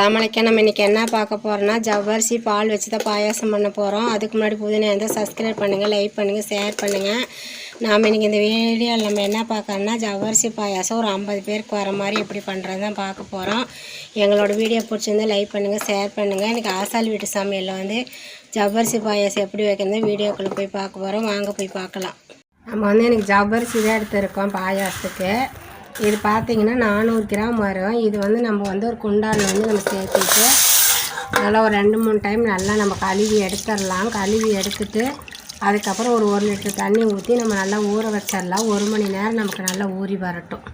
அஸ்ஸலாமு நம்ம இன்றைக்கி என்ன பார்க்க போகிறோன்னா ஜவ்வரிசி பால் வச்சு தான் பாயாசம் பண்ண போகிறோம் அதுக்கு முன்னாடி புதினா இருந்தால் சப்ஸ்கிரைப் பண்ணுங்கள் லைக் பண்ணுங்கள் ஷேர் பண்ணுங்கள் நாம் இன்றைக்கி இந்த வீடியோவில் நம்ம என்ன பார்க்கறோன்னா ஜவ்வரிசி பாயாசம் ஒரு ஐம்பது பேருக்கு வர மாதிரி எப்படி பண்ணுறது தான் பார்க்க போகிறோம் எங்களோட வீடியோ பிடிச்சிருந்தா லைக் பண்ணுங்கள் ஷேர் பண்ணுங்கள் இன்றைக்கி ஆசால் வீட்டு சமையலில் வந்து ஜவ்வரிசி பாயாசம் எப்படி வைக்கிறது வீடியோக்குள்ளே போய் பார்க்க போகிறோம் வாங்க போய் பார்க்கலாம். நம்ம வந்து எனக்கு ஜவ்வரிசி தான் எடுத்துருக்கோம் பாயாசத்துக்கு. இது பார்த்தீங்கன்னா நானூறு கிராம் வரும். இது வந்து நம்ம வந்து ஒரு குண்டானில் வந்து நம்ம சேர்த்துட்டு நல்லா ஒரு ரெண்டு மூணு டைம் நல்லா நம்ம கழுவி எடுத்துடலாம். கழுவி எடுத்துட்டு அதுக்கப்புறம் ஒரு ஒரு லிட்டர் தண்ணி ஊற்றி நம்ம நல்லா ஊற வச்சிடலாம். ஒரு மணி நேரம் நமக்கு நல்லா ஊறி வரட்டும்.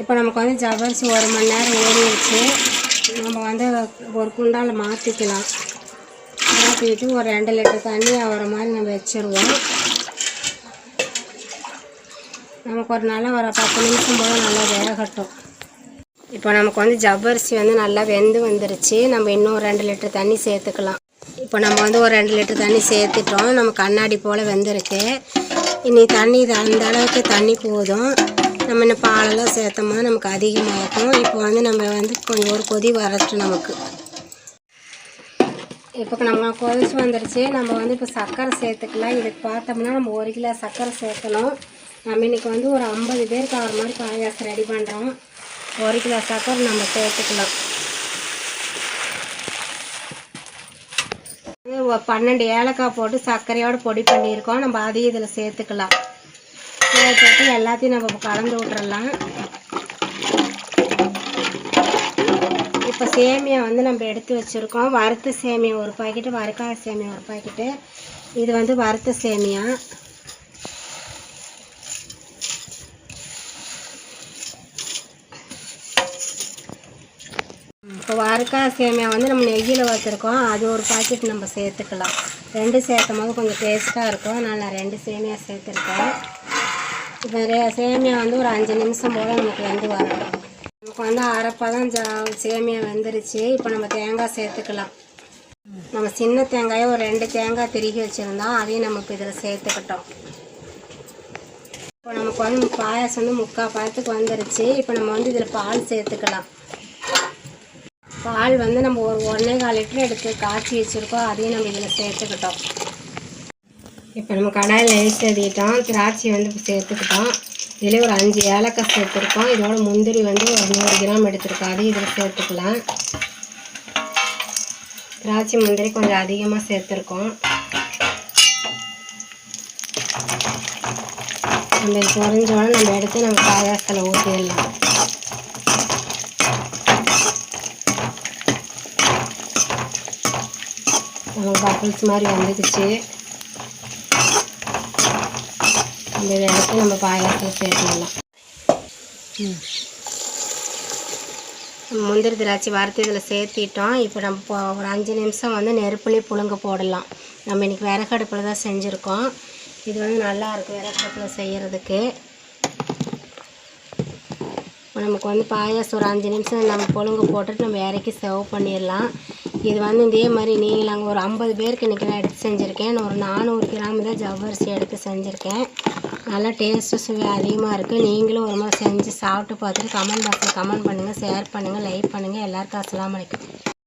இப்போ நமக்கு வந்து ஜவ்வரிசி ஒரு மணி நேரம் ஊறிடுச்சு. நம்ம வந்து ஒரு குண்டால மாற்றிக்கலாம் மாற்றிட்டு ஒரு ரெண்டு லிட்டர் தண்ணி ஆகிற மாதிரி நம்ம வச்சுருவோம். நமக்கு ஒரு நல்ல ஒரு பத்து நிமிஷம் போல் நல்லா வேகட்டும். இப்போ நமக்கு வந்து ஜவ்வரிசி வந்து நல்லா வெந்து வந்துருச்சு. நம்ம இன்னும் ரெண்டு லிட்டர் தண்ணி சேர்த்துக்கலாம். இப்போ நம்ம வந்து ஒரு ரெண்டு லிட்டர் தண்ணி சேர்த்துட்டோம். நம்ம கண்ணாடி போல் வெந்திருக்கு. இனி தண்ணி இது அந்த அளவுக்கு தண்ணி போதும். நம்ம இன்னும் பாலெல்லாம் சேர்த்தோம்னா நமக்கு அதிகமாகும். இப்போ வந்து நம்ம வந்து கொஞ்சம் ஒரு கொதி வரட்டும் நமக்கு. இப்போ நம்ம கொதிச்சு வந்துருச்சு. நம்ம வந்து இப்போ சர்க்கரை சேர்த்துக்கலாம். இதுக்கு பார்த்தோம்னா நம்ம ஒரு கிலோ சர்க்கரை சேர்க்கணும். நம்ம இன்னைக்கு வந்து ஒரு ஐம்பது பேருக்கு ஆகிற மாதிரி பாயாசம் ரெடி பண்ணுறோம் ஒரு கிலோ சக்கரை நம்ம சேர்த்துக்கலாம். இது பன்னெண்டு ஏலக்காய் போட்டு சர்க்கரையோட பொடி பண்ணியிருக்கோம். நம்ம அதையும் இதில் சேர்த்துக்கலாம். சேர்த்துட்டு எல்லாத்தையும் நம்ம கலந்து விட்றலாம் இப்போ சேமியா வந்து நம்ம எடுத்து வச்சுருக்கோம். வறுத்த சேமியா ஒரு பாக்கெட்டு வறுக்காத சேமியா ஒரு பாக்கெட்டு. இது வந்து வறுத்த சேமியா. இப்போ வறுக்கா சேமியா வந்து நம்ம நெய்யில் வச்சுருக்கோம் அது ஒரு பாக்கெட் நம்ம சேர்த்துக்கலாம். ரெண்டு சேர்த்தும் போது கொஞ்சம் டேஸ்ட்டாக இருக்கும். அதனால் நான் ரெண்டு சேமியா சேர்த்துருக்கேன். இப்போ ரெ- சேமியா வந்து ஒரு அஞ்சு நிமிஷம் போல் நமக்கு வெந்து வரணும் நமக்கு வந்து அரைப்பதம் சேமியா வெந்துருச்சு. இப்போ நம்ம தேங்காய் சேர்த்துக்கலாம். நம்ம சின்ன தேங்காயை ஒரு ரெண்டு தேங்காய் திருகி வச்சுருந்தோம் அதையும் நம்ம இப்போ இதில் சேர்த்துக்கிட்டோம். இப்போ நமக்கு வந்து பாயாசம் வந்து முக்கால் பழத்துக்கு வந்துருச்சு. இப்போ நம்ம வந்து இதில் பால் சேர்த்துக்கலாம். பால் வந்து நம்ம ஒரு ஒன்றே கால் லிட்டர் எடுத்து காய்ச்சி வச்சுருக்கோம் அதையும் நம்ம இதில் சேர்த்துக்கிட்டோம். இப்போ நம்ம கடாயில் நெய் சேர்த்திட்டோம் திராட்சை வந்து சேர்த்துக்கிட்டோம். இதில் ஒரு அஞ்சு ஏலக்காய் சேர்த்துருக்கோம். இதோட முந்திரி வந்து ஒரு நூறு கிராம் எடுத்துருக்கோம். அதையும் இதில் சேர்த்துக்கலாம். திராட்சை முந்திரி கொஞ்சம் அதிகமாக சேர்த்துருக்கோம். நம்ம இது நம்ம எடுத்து நம்ம பாயாசத்தில் ஊற்றிடலாம். பப்பிள்ஸ் மாதிரி வந்துக்குச்சு இந்த வேலைக்கு நம்ம பாயாசத்தில் சேர்த்துக்கலாம் முந்திரி திராட்சை வறுத்து இதில் சேர்த்திட்டோம். இப்போ நம்ம இப்போ ஒரு அஞ்சு நிமிஷம் வந்து நெருப்புலேயே புழுங்க போடலாம். நம்ம இன்றைக்கி விறகடுப்பில் தான் செஞ்சுருக்கோம். இது வந்து நல்லாயிருக்கும் விறகடுப்பில் செய்கிறதுக்கு இப்போ நமக்கு வந்து பாயாசம் ஒரு அஞ்சு நிமிஷம் நம்ம புழுங்க போட்டுட்டு நம்ம இறக்கி செவ் பண்ணிடலாம். இது வந்து இதே மாதிரி நீங்கள் அங்கே ஒரு ஐம்பது பேருக்கு இன்றைக்கி நான் எடுத்து செஞ்சுருக்கேன். நான் ஒரு நானூறு கிராம் தான் ஜவ்வரிசி எடுத்து செஞ்சுருக்கேன். நல்லா டேஸ்ட்டு சுவை அதிகமாக இருக்குது நீங்களும் ஒரு மாதிரி செஞ்சு சாப்பிட்டு பார்த்துட்டு கமெண்ட் பாக்ஸில் கமெண்ட் பண்ணுங்கள் ஷேர் பண்ணுங்கள் லைக் பண்ணுங்கள் எல்லாருக்கும் அஸ்லாம் வலைக்கும்